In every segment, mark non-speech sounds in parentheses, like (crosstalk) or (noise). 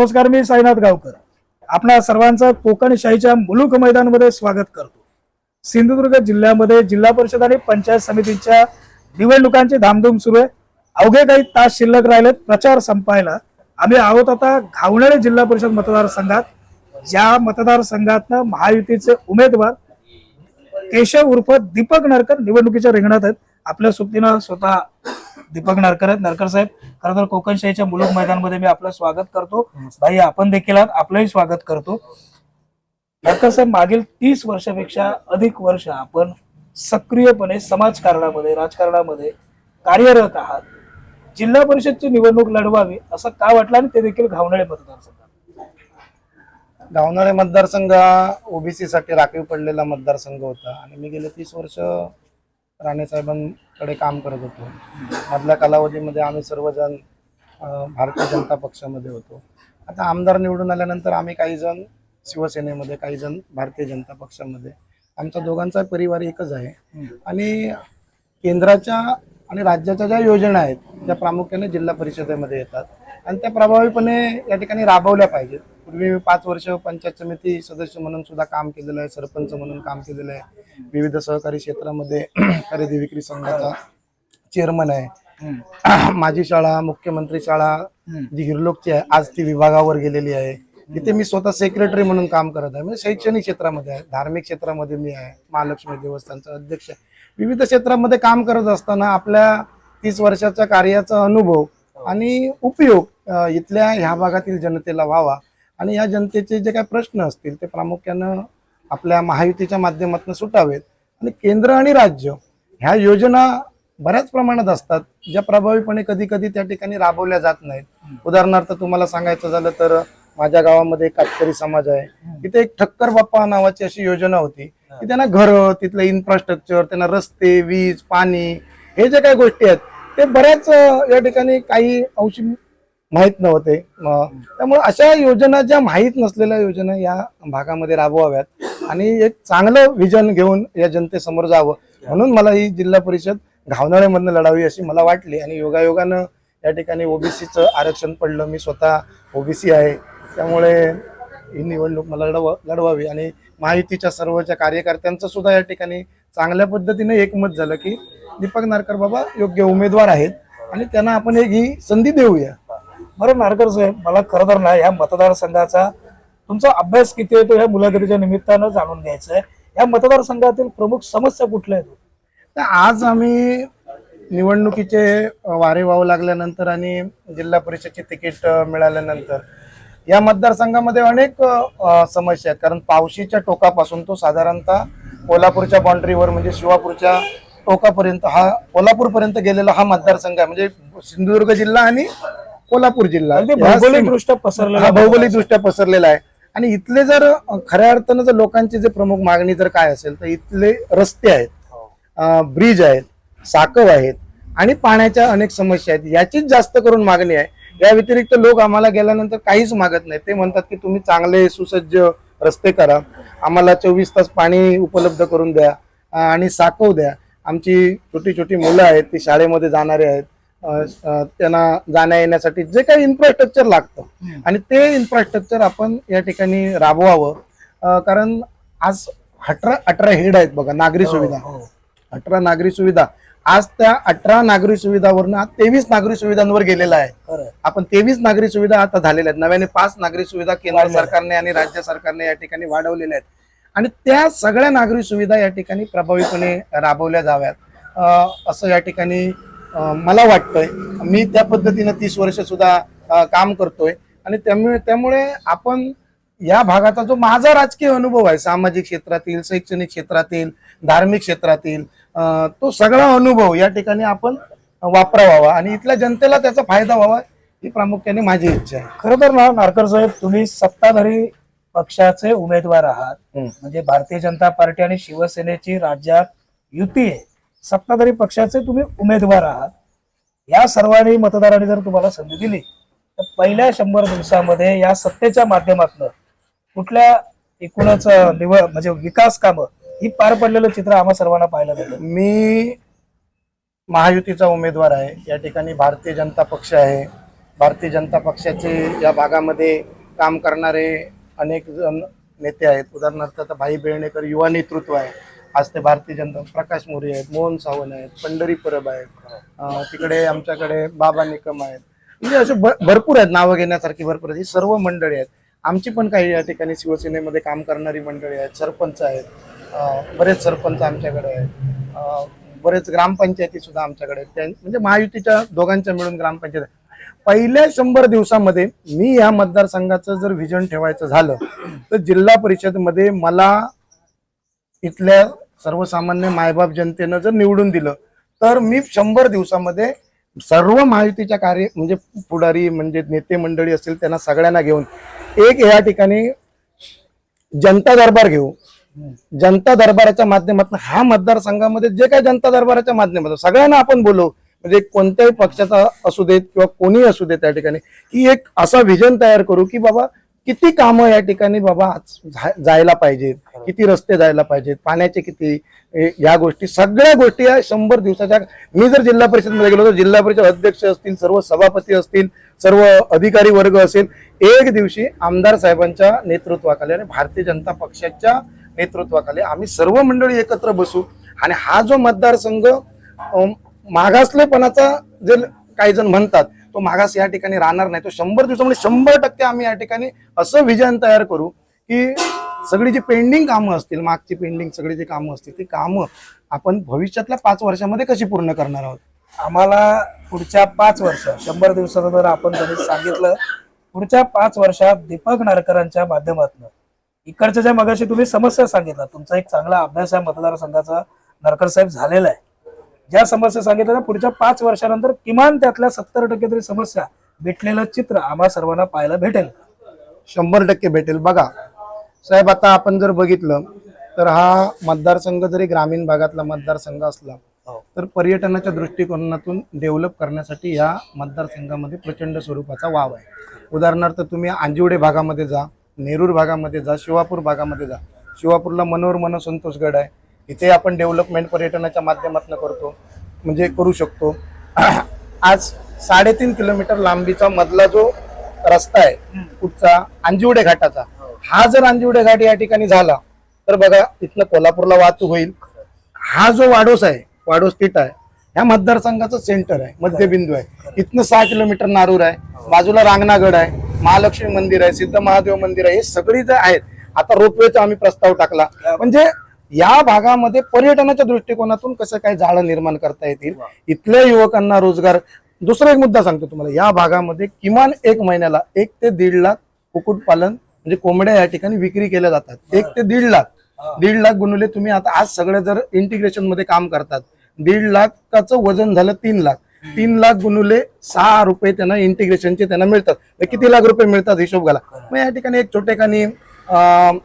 नमस्कार मी साईनाथ गावकर. आपणा सर्वांचं कोकणशाहीच्या मुलुक मैदानमध्ये स्वागत करतो. सिंधुदुर्ग जिल्ह्यामध्ये जिल्हा परिषद आणि पंचायत समितीच्या निवडणुकांची धामधूम सुरू आहे. अवघे काही तास शिल्लक राहिलेत प्रचार संपायला. आम्ही आहोत आता घावणारे जिल्हा परिषद मतदारसंघात. ज्या मतदारसंघातनं महायुतीचे उमेदवार केशव उर्फ दीपक नरकर निवडणुकीच्या रिंगणात आहेत. आपल्या सुप्तीनं स्वतः दीपक नरकर नरकर साहेब खरं तर कोकणशाहीच्या मुलुक मैदानमध्ये मी आपलं स्वागत करतो. भाई आपण देखील आहात आपलंही स्वागत करतो. नरकर साहेब मागील तीस वर्षापेक्षा अधिक वर्ष आपण सक्रियपणे समाजकारणामध्ये राजकारणामध्ये कार्यरत आहात. जिल्हा परिषदची निवडणूक लढवावी असं का वाटलं आणि ते देखील घावणाळे मतदारसंघात? गावनाळे मतदारसंघ हा ओबीसी साठी राखीव पडलेला मतदारसंघ होता. आणि मी गेले तीस वर्ष राणे साहेबांकडे काम करत होतो. मधल्या कालावधीमध्ये आम्ही सर्वजण भारतीय जनता पक्षामध्ये होतो. आता आमदार निवडून आल्यानंतर आम्ही काही जण शिवसेनेमध्ये काही जण भारतीय जनता पक्षामध्ये. आमचा दोघांचा परिवार एकच आहे. आणि केंद्राच्या आणि राज्याच्या ज्या योजना आहेत त्या प्रामुख्याने जिल्हा परिषदेमध्ये येतात. आणि त्या प्रभावीपणे या ठिकाणी राबवल्या पाहिजेत. पूर्वी मी पाच वर्ष पंचायत समिती सदस्य म्हणून सुद्धा काम केलेलं आहे सरपंच म्हणून काम केलेलं आहे. विविध सहकारी क्षेत्रामध्ये (clears throat) खरेदी विक्री संघाचा चेअरमन आहे. (clears throat) माझी शाळा मुख्यमंत्री शाळा जी हिरलोकची आहे आज ती विभागावर गेलेली आहे. तिथे मी स्वतः सेक्रेटरी म्हणून काम करत आहे. म्हणजे शैक्षणिक क्षेत्रामध्ये आहे धार्मिक क्षेत्रामध्ये मी आहे. महालक्ष्मी देवस्थानचा अध्यक्ष आहे. विविध क्षेत्रामध्ये काम करत असताना आपल्या तीस वर्षाच्या कार्याचा अनुभव आणि उपयोग इथल्या ह्या भागातील जनतेला व्हावा. आणि या जनतेचे जे काही प्रश्न असतील ते प्रामुख्यानं आपल्या महायुतीच्या माध्यमातून सुटावेत. आणि केंद्र आणि राज्य ह्या योजना बऱ्याच प्रमाणात असतात ज्या प्रभावीपणे कधी कधी त्या ठिकाणी राबवल्या जात नाहीत. उदाहरणार्थ तुम्हाला सांगायचं झालं तर माझ्या गावामध्ये एक कातकरी समाज आहे. तिथे एक ठक्कर बाप्पा नावाची अशी योजना होती. की त्यांना घरं तिथलं इन्फ्रास्ट्रक्चर त्यांना रस्ते वीज पाणी हे जे काही गोष्टी आहेत ते बऱ्याच या ठिकाणी काही अंशी माहीत नव्हते. त्यामुळे अशा योजना ज्या माहीत नसलेल्या योजना या भागामध्ये राबवाव्यात आणि एक चांगलं विजन घेऊन या जनतेसमोर जावं. म्हणून मला ही जिल्हा परिषद घावनाळ्यामधनं लढावी अशी मला वाटली आणि योगायोगानं या ठिकाणी ओबीसीचं आरक्षण पडलं. मी स्वतः ओबीसी आहे. त्यामुळे ही निवडणूक मला लढवा लढवावी आणि महायुतीच्या सर्वच्या कार्यकर्त्यांचं सुद्धा या ठिकाणी चांगल्या पद्धतीने एकमत झालं की दीपक नारकर बाबा योग्य उमेदवार आहेत आणि त्यांना आपण एक ही संधी देऊया. बरं नारकर साहेब मला खरं तर ना या मतदारसंघाचा तुमचा अभ्यास किती आहे तो ह्या मुलाखतीच्या निमित्तानं जाणून घ्यायचा आहे. या मतदारसंघातील प्रमुख समस्या कुठल्या आहेत? तर आज आम्ही निवडणुकीचे वारे वाहू लागल्यानंतर आणि जिल्हा परिषदचे तिकीट मिळाल्यानंतर या मतदारसंघामध्ये अनेक समस्या आहेत. कारण पावशीच्या टोकापासून तो साधारणतः कोल्हापूरच्या बाउंड्रीवर म्हणजे शिवापूरच्या टोकापर्यंत हा कोल्हापूरपर्यंत गेलेला हा मतदारसंघ आहे. म्हणजे सिंधुदुर्ग जिल्हा आणि कोल्हापूर जिल्हा. अगदी या भौगोलिक सीमा- दृष्ट्या पसरलेला हा भौगोलिक दृष्ट्या पसरलेला आहे. आणि इथले जर खऱ्या अर्थानं जर लोकांची जे प्रमुख मागणी जर काय असेल तर इथले रस्ते आहेत ब्रिज आहेत साकव आहेत आणि पाण्याच्या अनेक समस्या आहेत. याचीच जास्त करून मागणी आहे. या व्यतिरिक्त लोक आम्हाला गेल्यानंतर काहीच मागत नाही ते म्हणतात की तुम्ही चांगले सुसज्ज रस्ते करा. आम्हाला चोवीस तास पाणी उपलब्ध करून द्या. आणि साकव द्या. आमची छोटी छोटी मुलं आहेत ती शाळेमध्ये जाणारे आहेत. त्यांना जाण्या येण्यासाठी जे काही इन्फ्रास्ट्रक्चर लागतं आणि ते इन्फ्रास्ट्रक्चर आपण या ठिकाणी राबवावं. कारण आज अठरा अठरा हेड आहेत बघा नागरी सुविधा. हो. अठरा नागरी सुविधा. आज त्या अठरा नागरी सुविधावरनं आज तेवीस नागरी सुविधांवर गेलेला आहे. आपण तेवीस नागरी सुविधा आता झालेल्या आहेत. नव्याने पाच नागरी सुविधा केंद्र. सरकारने आणि राज्य सरकारने या ठिकाणी वाढवलेल्या आहेत. आणि त्या सगळ्या नागरी सुविधा या ठिकाणी प्रभावीपणे राबवल्या जाव्यात. असं या ठिकाणी मला वाटतंय. मी त्या पद्धतीनं तीस वर्ष सुद्धा काम करतोय. आणि त्यामुळे त्यामुळे आपण या भागाचा जो माझा राजकीय अनुभव आहे सामाजिक क्षेत्रातील शैक्षणिक क्षेत्रातील धार्मिक क्षेत्रातील तो सगळा अनुभव या ठिकाणी आपण वापरावा आणि इथल्या जनतेला त्याचा फायदा व्हावा ही प्रामुख्याने माझी इच्छा आहे. खरं तर ना नारकर साहेब तुम्ही सत्ताधारी पक्षाचे उमेदवार आहात. म्हणजे भारतीय जनता पार्टी आणि शिवसेनेची राज्यात युती आहे. सत्ताधारी पक्षाचे तुम्ही उमेदवार आहात. या सर्वांनी मतदारांनी जर तुम्हाला संधी दिली तर पहिल्या शंभर दिवसामध्ये या सत्तेच्या माध्यमातून कुठल्या एकूणच निवड म्हणजे विकास कामं ही पार पडलेलं चित्र आम्हा सर्वांना पाहायला मिळतं मी महायुतीचा उमेदवार आहे. या ठिकाणी भारतीय जनता पक्ष आहे. भारतीय जनता पक्षाचे या भागामध्ये काम करणारे अनेक जण नेते आहेत. उदाहरणार्थ आता भाई बेळणेकर युवा नेतृत्व आहे. आज ते भारतीय जनता प्रकाश मोरे आहेत मोहन सावंत आहेत पंढरी परब आहेत. तिकडे आमच्याकडे बाबा निकम आहेत. म्हणजे असे भरपूर आहेत नावं घेण्यासारखी भरपूर आहेत. ही सर्व मंडळी आहेत. आमची पण काही या ठिकाणी शिवसेनेमध्ये काम करणारी मंडळी आहेत सरपंच आहेत. बरेच सरपंच आमच्याकडे आहेत. बरेच ग्रामपंचायती सुद्धा आमच्याकडे आहेत. म्हणजे महायुतीच्या दोघांच्या मिळून ग्रामपंचायत पहिल्या शंभर दिवसामध्ये मी या मतदारसंघाचं जर व्हिजन ठेवायचं झालं तर जिल्हा परिषदमध्ये मला इथल्या सर्वसामान्य मायबाप जनतेनं जर निवडून दिलं तर मी शंभर दिवसामध्ये सर्व महायुतीच्या कार्य म्हणजे पुढारी म्हणजे नेते मंडळी असतील त्यांना सगळ्यांना घेऊन एक या ठिकाणी जनता दरबार घेऊ जनता दरबाराच्या माध्यमातून हा मतदारसंघामध्ये जे काही जनता दरबाराच्या माध्यमातून सगळ्यांना आपण बोलवू म्हणजे कोणत्याही पक्षाचा असू देत किंवा कोणी असू देत त्या ठिकाणी की एक असा विजन तयार करू की बाबा किती कामं या ठिकाणी बाबा आज जायला पाहिजेत किती रस्ते जायला पाहिजेत पाण्याचे किती या गोष्टी सगळ्या गोष्टी या शंभर दिवसाच्या मी जर जिल्हा परिषदमध्ये गेलो तर जिल्हा परिषद अध्यक्ष असतील सर्व सभापती असतील सर्व अधिकारी वर्ग असेल एक दिवशी आमदार साहेबांच्या नेतृत्वाखाली आणि भारतीय जनता पक्षाच्या नेतृत्वाखाली आम्ही सर्व मंडळी एकत्र बसू आणि हा जो मतदारसंघ मागासलेपणाचा जे काही जण म्हणतात तो मागास या ठिकाणी राहणार नाही. तो शंभर दिवसामध्ये शंभर टक्के आम्ही या ठिकाणी असं विजन तयार करू की सगळी जी पेंडिंग कामं असतील मागची पेंडिंग सगळी जी कामं असतील ती कामं आपण भविष्यातल्या पाच वर्षामध्ये कशी पूर्ण करणार आहोत? आम्हाला पुढच्या पाच वर्ष शंभर दिवसाचं जर आपण सांगितलं पुढच्या पाच वर्षात दीपक नारकरांच्या माध्यमातून इकडच्या ज्या मगाशी तुम्ही समस्या सांगितल्या तुमचा एक चांगला अभ्यास या मतदारसंघाचा नारकर साहेब झालेला आहे. ज्या समस्या सांगितल्या ना पुढच्या पाच वर्षानंतर किमान त्यातल्या सत्तर टक्के तरी समस्या भेटलेलं चित्र आम्हा सर्वांना पाहायला भेटेल. शंभर टक्के भेटेल. बघा साहेब आता आपण जर बघितलं तर हा मतदारसंघ जरी ग्रामीण भागातला मतदारसंघ असला तर पर्यटनाच्या दृष्टिकोनातून डेव्हलप करण्यासाठी या मतदारसंघामध्ये प्रचंड स्वरूपाचा वाव आहे. उदाहरणार्थ तुम्ही आंजिवडे भागामध्ये जा नेरूर भागामध्ये जा शिवापूर भागामध्ये जा. शिवापूरला मनोर मन संतोषगड आहे. इथे आपण डेव्हलपमेंट पर्यटनाच्या माध्यमातून करतो म्हणजे करू शकतो. (clears throat) आज साडेतीन किलोमीटर लांबीचा मधला जो रस्ता आहे कुठचा? अंजिवडे घाटाचा. हा जर अंजिवडे घाट या ठिकाणी झाला तर बघा इथनं कोल्हापूरला वाहतूक होईल. हा जो वाडोस आहे वाडोस तिट आहे ह्या मतदारसंघाचं सेंटर आहे मध्यबिंदू आहे. इथनं सहा किलोमीटर नारूर आहे बाजूला रांगणागड आहे महालक्ष्मी मंदिर आहे सिद्ध महादेव मंदिर आहे हे सगळी जे आहेत आता रोपवेचा आम्ही प्रस्ताव टाकला. म्हणजे या भागामध्ये पर्यटनाच्या दृष्टिकोनातून कसं काय जाळं निर्माण करता येतील इथल्या युवकांना रोजगार. दुसरा एक मुद्दा सांगतो तुम्हाला या भागामध्ये किमान एक महिन्याला एक ते दीड लाख कुक्कुटपालन म्हणजे कोंबड्या या ठिकाणी विक्री केल्या जातात. एक ते दीड लाख दीड लाख गुणवले तुम्ही आता आज सगळे जर इंटिग्रेशनमध्ये काम करतात दीड लाखाचं वजन झालं तीन लाख. तीन लाख गुणुले सहा रुपये त्यांना इंटिग्रेशनचे त्यांना मिळतात. म्हणजे किती लाख रुपये मिळतात हिशोब घाला. मग या ठिकाणी एक छोटेखानी अं,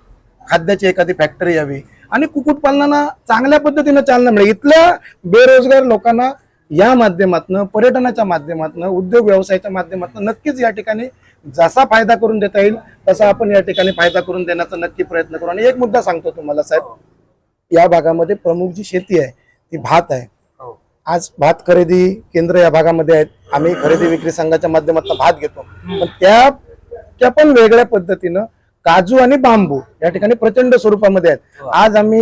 खाद्याची एखादी फॅक्टरी यावी. आणि कुक्कुटपालनाला चांगल्या पद्धतीनं चालना मिळेल. इथल्या बेरोजगार लोकांना या माध्यमातनं पर्यटनाच्या माध्यमातनं उद्योग व्यवसायाच्या माध्यमातून नक्कीच या ठिकाणी जसा फायदा करून देता येईल तसा आपण या ठिकाणी फायदा करून देण्याचा नक्की प्रयत्न करू. आणि एक मुद्दा सांगतो तुम्हाला साहेब. या भागामध्ये प्रमुख जी शेती आहे ती भात आहे. आज भात खरेदी केंद्र या भागामध्ये आहेत. आम्ही खरेदी विक्री संघाच्या माध्यमातून भात घेतो. पण त्या त्या पण वेगळ्या पद्धतीनं काजू आणि बांबू या ठिकाणी प्रचंड स्वरूपामध्ये आहेत. आज आम्ही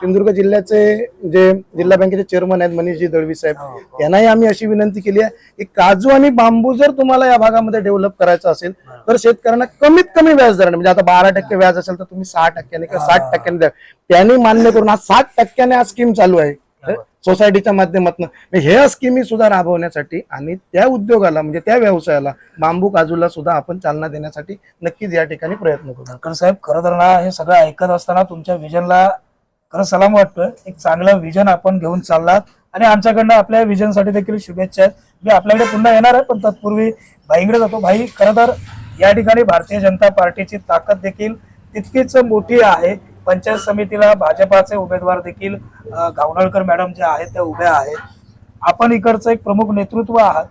सिंधुदुर्ग जिल्ह्याचे जे जिल्हा बँकेचे चेअरमन आहेत मनीषजी दळवी साहेब यांनाही आम्ही अशी विनंती केली आहे की काजू आणि बांबू जर तुम्हाला या भागामध्ये डेव्हलप करायचं असेल तर शेतकऱ्यांना कमीत कमी व्याज दराने म्हणजे आता बारा टक्के व्याज असेल तर तुम्ही सहा टक्क्याने किंवा साठ टक्क्याने द्या. त्यांनी मान्य करून आज साठ टक्क्याने आज स्कीम चालू आहे. सोसायटीच्या माध्यमातून. ह्या स्कीमी सुद्धा राबवण्यासाठी आणि त्या उद्योगाला म्हणजे त्या व्यवसायाला बांबू काजूला सुद्धा आपण चालना देण्यासाठी नक्कीच या ठिकाणी प्रयत्न करू. नारकर साहेब खरं तर ना हे सगळं ऐकत असताना तुमच्या विजनला खरं सलाम वाटतोय. एक चांगलं विजन आपण घेऊन चाललात. आणि आमच्याकडनं आपल्या विजनसाठी देखील शुभेच्छा आहेत. मी आपल्याकडे पुन्हा येणार आहे पण तत्पूर्वी भाईकडे जातो. भाई खरं तर या ठिकाणी भारतीय जनता पार्टीची ताकद देखील तितकीच मोठी आहे. पंचायत समितीला भाजपाचे उमेदवार देखील गावणळकर मॅडम ज्या आहेत त्या उभ्या आहेत. आपण इकडचं एक प्रमुख नेतृत्व आहात.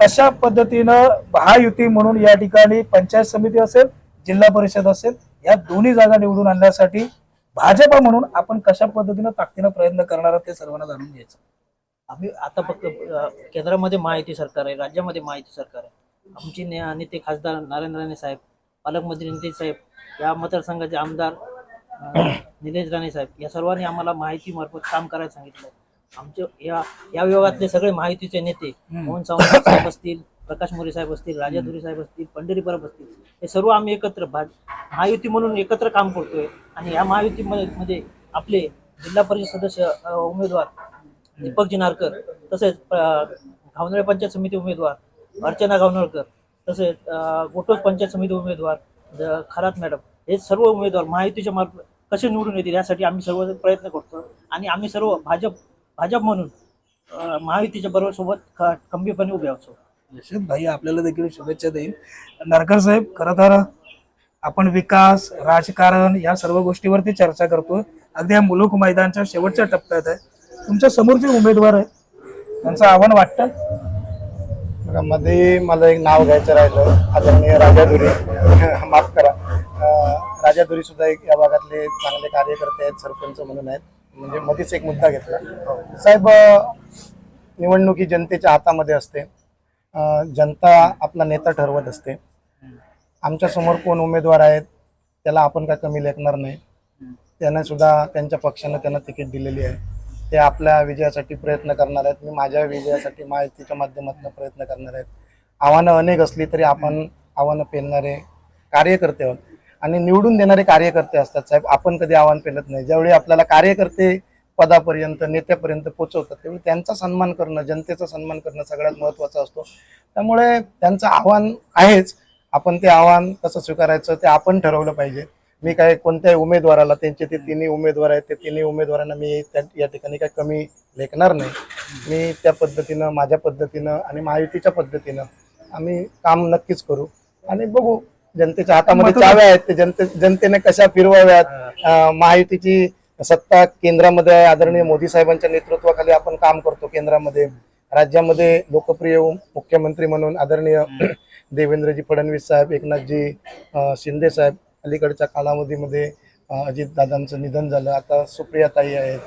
कशा पद्धतीनं महायुती म्हणून या ठिकाणी पंचायत समिती असेल जिल्हा परिषद असेल या दोन्ही जागा निवडून आणण्यासाठी भाजपा म्हणून आपण कशा पद्धतीनं ताकदीनं प्रयत्न करणार ते सर्वांना जाणून घ्यायचं. आम्ही आता फक्त केंद्रामध्ये महायुती सरकार आहे राज्यामध्ये महायुती सरकार आहे. आमचे नेते खासदार नारायण राणे साहेब पालकमंत्री नितीन साहेब या मतदारसंघाचे आमदार निलेश राणे साहेब या सर्वांनी आम्हाला माहिती मार्फत काम करायला सांगितलं. आमचे या या विभागातले सगळे माहितीचे नेते मोहन सावंत साहेब असतील प्रकाश मोरे साहेब असतील राजा धुरे साहेब असतील पंढरी परब असतील हे सर्व आम्ही एकत्र भाज महायुती म्हणून एकत्र काम करतोय. आणि या महायुतीमध्ये मध्ये आपले जिल्हा परिषद सदस्य उमेदवार दीपक जिनारकर तसेच घावनळे पंचायत समिती उमेदवार अर्चना घावनळकर तसेच गोटोस पंचायत समिती उमेदवार खरात मॅडम हे सर्व उमेदवार महायुतीच्या मार्फत कसे निवडून येतील यासाठी आम्ही सर्व प्रयत्न करतो. आणि आम्ही सर्व भाजप भाजप म्हणून महायुतीच्या बरोबर सोबत खंबीरपणे उभे आहोत यशवंत भाई आपल्याला देखील शुभेच्छा देईल नारकर साहेब खरं तर आपण विकास राजकारण या सर्व गोष्टीवरती चर्चा करतो अगदी या मुलुक मैदानच्या शेवटच्या टप्प्यात आहे. तुमच्यासमोर जे उमेदवार आहे त्यांचं आव्हान वाटतं? मध्ये मला एक नाव घ्यायचं राहिलं. आदरणीय राजाधुरी माफ करा. राजाधुरी सुद्धा एक या भागातले चांगले कार्यकर्ते आहेत सरपंच म्हणून आहेत. म्हणजे मध्येच एक मुद्दा घेतला. साहेब निवडणुकी जनतेच्या हातामध्ये असते. जनता आपला नेता ठरवत असते. आमच्यासमोर कोण उमेदवार आहेत त्याला आपण काय कमी लेखणार नाही. त्यांना सुद्धा त्यांच्या पक्षानं त्यांना तिकीट दिलेली आहे. ते आपल्या विजयासाठी प्रयत्न करणार आहेत. मी माझ्या विजयासाठी माहितीच्या माध्यमातून प्रयत्न करणार आहेत. आव्हानं अनेक असली तरी आपण आव्हानं पेलणारे कार्यकर्ते आहोत. आणि निवडून देणारे कार्यकर्ते असतात साहेब. आपण कधी आव्हान पेलत नाही. ज्यावेळी आपल्याला कार्यकर्ते पदापर्यंत नेत्यापर्यंत पोहोचवतात त्यावेळी त्यांचा सन्मान करणं जनतेचा सन्मान करणं सगळ्यात महत्त्वाचं असतो. त्यामुळे त्यांचं आव्हान आहेच. आपण ते आव्हान कसं स्वीकारायचं ते आपण ठरवलं पाहिजे. मी काय कोणत्याही उमेदवाराला त्यांचे ते तिन्ही उमेदवार आहेत ते तिन्ही उमेदवारांना मी त्या या ठिकाणी काही कमी लेखणार नाही. मी त्या पद्धतीनं माझ्या पद्धतीनं आणि महायुतीच्या पद्धतीनं आम्ही काम नक्कीच करू. आणि बघू जनतेच्या हातामध्ये चाव्या आहेत ते जनते जनतेने कशा फिरवाव्यात? महायुतीची सत्ता केंद्रामध्ये आहे. आदरणीय मोदी साहेबांच्या नेतृत्वाखाली आपण काम करतो केंद्रामध्ये. राज्यामध्ये लोकप्रिय मुख्यमंत्री म्हणून आदरणीय (clears throat) देवेंद्रजी फडणवीस साहेब एकनाथजी शिंदे साहेब अलीकडच्या कालावधीमध्ये अजित दादांचं निधन झालं. आता सुप्रियाताई आहेत.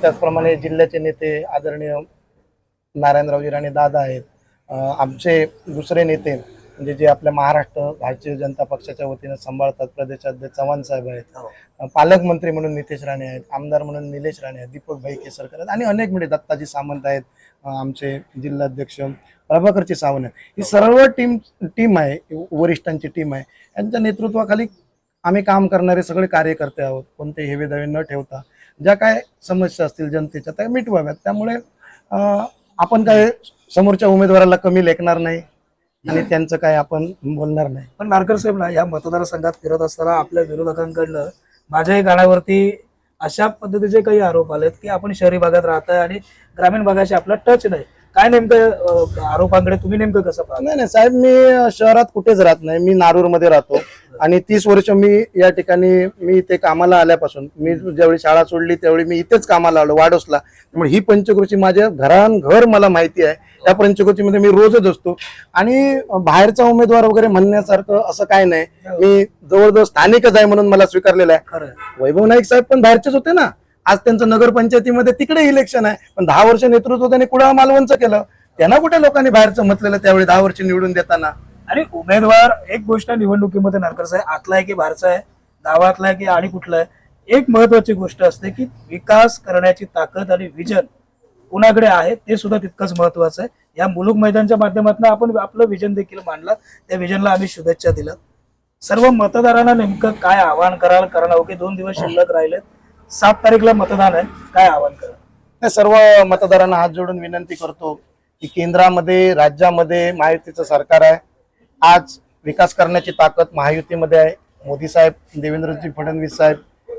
त्याचप्रमाणे जिल्ह्याचे नेते आदरणीय नारायणरावजी राणे दादा आहेत. आमचे दुसरे नेते म्हणजे जे आपल्या महाराष्ट्र भारतीय जनता पक्षाच्या वतीनं सांभाळतात प्रदेशाध्यक्ष चव्हाण साहेब आहेत. अं, पालकमंत्री म्हणून नितेश राणे आहेत आमदार म्हणून निलेश राणे आहेत दीपक भाई केसरकर आहेत आणि अनेक म्हणजे दत्ताजी सामंत आहेत आमचे जिल्हाध्यक्ष प्रभाकरची सावंत आहेत ही. सर्व टीम टीम आहे वरिष्ठांची टीम आहे. यांच्या नेतृत्वाखाली आम्ही काम करणारे सगळे कार्यकर्ते आहोत. कोणते हेवे दावे न ठेवता ज्या काय समस्या असतील जनतेच्या त्या मिटवाव्यात. त्यामुळे आपण काय समोरच्या उमेदवाराला कमी लेखणार नाही? आणि त्यांचं काय आपण बोलणार नाही. पण नारकर साहेब ना या मतदारसंघात फिरत असताना आपल्या विरोधकांकडनं माझ्याही गाण्यावरती अशा पद्धतीचे काही आरोप आलेत की आपण शहरी भागात राहताय आणि ग्रामीण भागाशी आपला टच नाही. काय नेमकं आरोपांकडे तुम्ही नेमकं कसं पाहता? नाही नाही साहेब मी शहरात कुठेच राहत नाही. मी नारूरमध्ये राहतो. आणि तीस वर्ष मी या ठिकाणी मी इथे कामाला आल्यापासून मी ज्यावेळी शाळा सोडली त्यावेळी मी इथेच कामाला आलो वाडोसला. त्यामुळे ही पंचकृषी माझ्या घरान घर मला माहिती आहे. त्या पंचकृषीमध्ये मी रोजच असतो. आणि बाहेरचा उमेदवार वगैरे म्हणण्यासारखं असं काय नाही. मी जवळजवळ स्थानिकच आहे म्हणून मला स्वीकारलेलं आहे. खरं वैभव नाईक साहेब पण बाहेरचेच होते ना. आज त्यांचं नगरपंचायतीमध्ये तिकडे इलेक्शन आहे. पण दहा वर्ष नेतृत्व त्यांनी कुडाळ मालवणचं केलं? त्यांना कुठे लोकांनी बाहेरचं म्हटलेलं त्यावेळी दहा वर्ष निवडून देताना? आणि उमेदवार एक गोष्ट निवडणुकीमध्ये नारकर आहे आतला आहे की बाहेरचा आहे? गावातला आहे की आणि कुठला आहे? एक महत्वाची गोष्ट असते की विकास करण्याची ताकद आणि विजन कुणाकडे आहे ते सुद्धा तितकंच महत्वाचं आहे. या मुलुक मैदानच्या माध्यमातून आपण आपलं विजन देखील मांडलं. त्या विजनला आम्ही शुभेच्छा दिल्या सर्व मतदारांना नेमकं काय आवाहन कराल? कारण अवघे दोन दिवस शिल्लक राहिलेत. सात तारीखला मतदान आहे. काय आवाहन कराल? सर्व मतदारांना हात जोडून विनंती करतो की केंद्रामध्ये राज्यामध्ये महायुतीचं सरकार आहे. आज विकास करण्याची ताकद महायुतीमध्ये आहे. मोदी साहेब देवेंद्रजी फडणवीस साहेब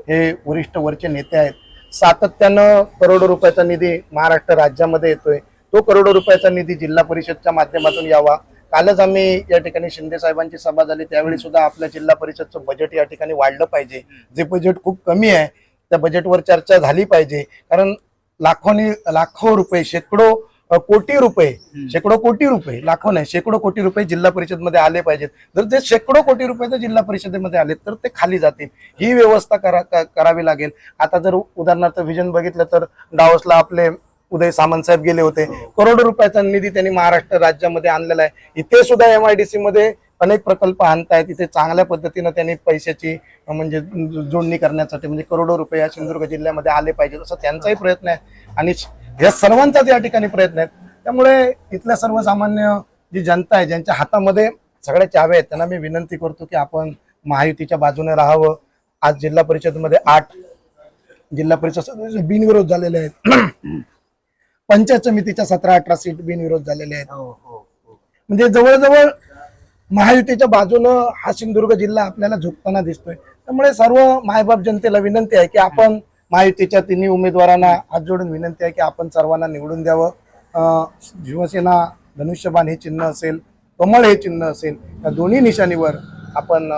हे वरिष्ठ वरचे नेते आहेत. सातत्यानं करोडो रुपयाचा निधी महाराष्ट्र राज्यामध्ये येतोय. तो करोडो रुपयाचा निधी जिल्हा परिषदच्या माध्यमातून यावा. कालच आम्ही या ठिकाणी शिंदे साहेबांची सभा झाली. त्यावेळी सुद्धा आपल्या जिल्हा परिषदचं बजेट या ठिकाणी वाढलं पाहिजे. जे बजेट खूप कमी आहे त्या बजेटवर चर्चा झाली पाहिजे. कारण लाखोनी लाखो रुपये शेकडो कोटी रुपये शेकडो कोटी रुपये लाखो नाही शेकडो कोटी रुपये जिल्हा परिषदमध्ये आले पाहिजेत. जर ते शेकडो कोटी रुपये जर जिल्हा परिषदेमध्ये आले तर ते खाली जातील. ही व्यवस्था करा करावी लागेल. आता जर उदाहरणार्थ विजन बघितलं तर डावसला आपले उदय सामंत साहेब गेले होते. करोडो रुपयाचा निधी त्यांनी महाराष्ट्र राज्यामध्ये आणलेला आहे. इथे सुद्धा एममध्ये अनेक प्रकल्प आणतायत. इथे चांगल्या पद्धतीनं त्यांनी पैशाची म्हणजे जोडणी करण्यासाठी म्हणजे करोडो रुपये या सिंधुदुर्ग जिल्ह्यामध्ये आले पाहिजेत असं त्यांचाही प्रयत्न आहे. आणि या सर्वांचाच या ठिकाणी प्रयत्न आहे त्यामुळे इथल्या सर्वसामान्य जी जनता आहे ज्यांच्या हातामध्ये सगळ्या चाव्या आहेत त्यांना मी विनंती करतो की आपण महायुतीच्या बाजूने राहावं. आज जिल्हा परिषदमध्ये आठ जिल्हा परिषद सदस्य बिनविरोध झालेले आहेत. (clears throat) पंचायत समितीच्या सतरा अठरा सीट बिनविरोध झालेले आहेत. हो हो हो. म्हणजे जवळजवळ महायुतीच्या बाजूनं हा सिंधुदुर्ग जिल्हा आपल्याला झुकताना दिसतोय. त्यामुळे सर्व मायबाप जनतेला विनंती आहे की आपण महायुतीच्या तिन्ही उमेदवारांना हात जोडून विनंती आहे की आपण सर्वांना निवडून द्यावं. शिवसेना धनुष्यबाण हे चिन्ह असेल कमळ हे चिन्ह असेल या दोन्ही निशाणीवर आपण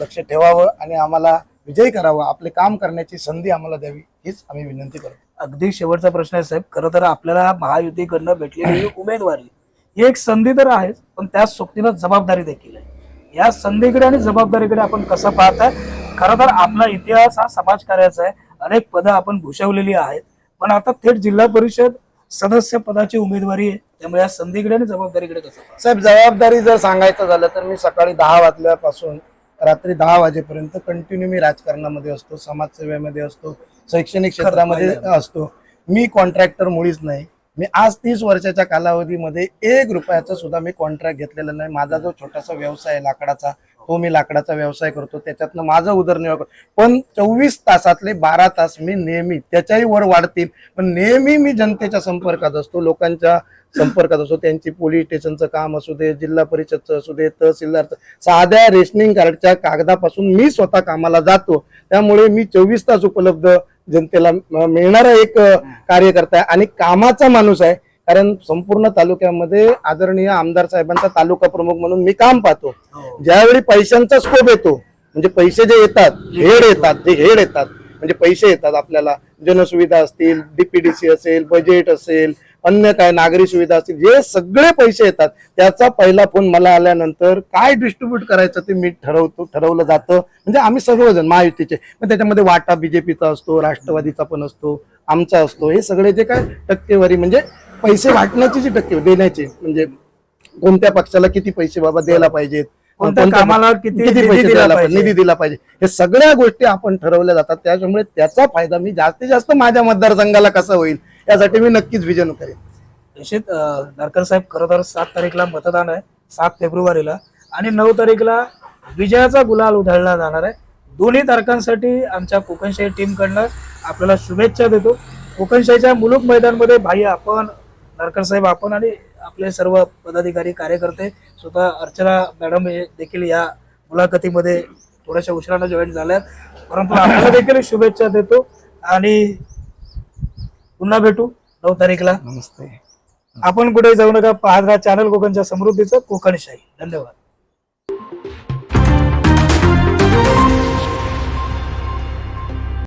लक्ष ठेवावं आणि आम्हाला विजयी करावं. आपले काम करण्याची संधी आम्हाला द्यावी हीच आम्ही विनंती करतो. अगदी शेवटचा प्रश्न आहे साहेब. खरं तर आपल्याला महायुतीकडनं भेटलेली ही उमेदवारी ही एक संधी तर आहेच पण त्याच सोबतीनं जबाबदारी देखील आहे. या संधीकडे आणि जबाबदारीकडे आपण कसं पाहताय? खरं तर आपला इतिहास हा समाजकार्याचा आहे. अनेक पदं आपण भूषवलेली आहेत. पण आता थेट जिल्हा परिषद सदस्य पदाची उमेदवारी आहे. त्यामुळे या संधीकडे आणि जबाबदारीकडे कसं? साहेब जबाबदारी जर सांगायचं झालं तर मी सकाळी दहा वाजल्यापासून रात्री दहा वाजेपर्यंत कंटिन्यू मी राजकारणामध्ये असतो समाजसेवेमध्ये असतो शैक्षणिक क्षेत्रामध्ये. असतो. मी कॉन्ट्रॅक्टर मुळीच नाही. मी आज तीस वर्षाच्या कालावधीमध्ये एक रुपयाचा सुद्धा मी कॉन्ट्रॅक्ट घेतलेला नाही. माझा जो छोटासा व्यवसाय आहे लाकडाचा हो मी लाकडाचा व्यवसाय करतो त्याच्यातनं माझं उदरनिर्वाह करतो पण चोवीस तासातले बारा तास मी नेहमी त्याच्याही वर वाढतील पण नेहमी मी जनतेच्या संपर्कात असतो लोकांच्या संपर्कात असतो त्यांची पोलीस स्टेशनचं काम असू दे जिल्हा परिषदचं असू दे तहसीलदारचं साध्या रेशनिंग कार्डच्या कागदापासून मी स्वतः कामाला जातो त्यामुळे मी चोवीस तास उपलब्ध जनतेला मिळणारा एक कार्यकर्ता आहे आणि कामाचा माणूस आहे कारण संपूर्ण तालुक्यामध्ये आदरणीय आमदार साहेबांचा तालुका प्रमुख म्हणून मी काम पाहतो. ज्यावेळी पैशांचा स्कोप येतो म्हणजे पैसे जे येतात हेड येतात जे हेड येतात. म्हणजे पैसे येतात आपल्याला. जनसुविधा असतील डीपीडीसी असेल बजेट असेल अन्य काय नागरी सुविधा असतील जे सगळे पैसे येतात त्याचा पहिला फोन मला आल्यानंतर काय डिस्ट्रीब्यूट करायचं ते मी ठरवतो ठरवलं जातं. म्हणजे आम्ही सर्वजण महायुतीचे. पण त्याच्यामध्ये वाटा बीजेपीचा असतो राष्ट्रवादीचा पण असतो आमचा असतो. हे सगळे जे काय टक्केवारी म्हणजे पैसे वाटण्याची जी टक्के देण्याची म्हणजे कोणत्या पक्षाला किती पैसे बाबा द्यायला पाहिजेत कोणत्या कामाला किती पैसे दिला द्यायला पाहिजे? निधी दिला पाहिजे. हे सगळ्या गोष्टी आपण ठरवल्या जातात. त्याच्यामुळे त्याचा फायदा मी जास्तीत जास्त माझ्या मतदारसंघाला कसा होईल यासाठी मी नक्कीच विजन करेन. निश्चित नारकर साहेब खरं तर सात तारीखला मतदान आहे सात फेब्रुवारीला. आणि नऊ तारीखला विजयाचा गुलाल उधळला जाणार आहे. दोन्ही तारखांसाठी आमच्या कोकणशाही टीमकडनं आपल्याला शुभेच्छा देतो. कोकणशाहीच्या मुलुक मैदानमध्ये भाई आपण नारकर साहेब आपण आणि आपले सर्व पदाधिकारी कार्यकर्ते स्वतः अर्चना मॅडम हे देखील या मुलाखतीमध्ये थोड्याशा उशिरानं जॉईन झाल्यात. परंतु आपल्याला देखील शुभेच्छा देतो आणि पुन्हा भेटू नऊ तारीखला. नमस्ते. आपण कुठे जाऊ नका. पाहत राहा चॅनल कोकणच्या समृद्धीचं कोकणशाही. धन्यवाद.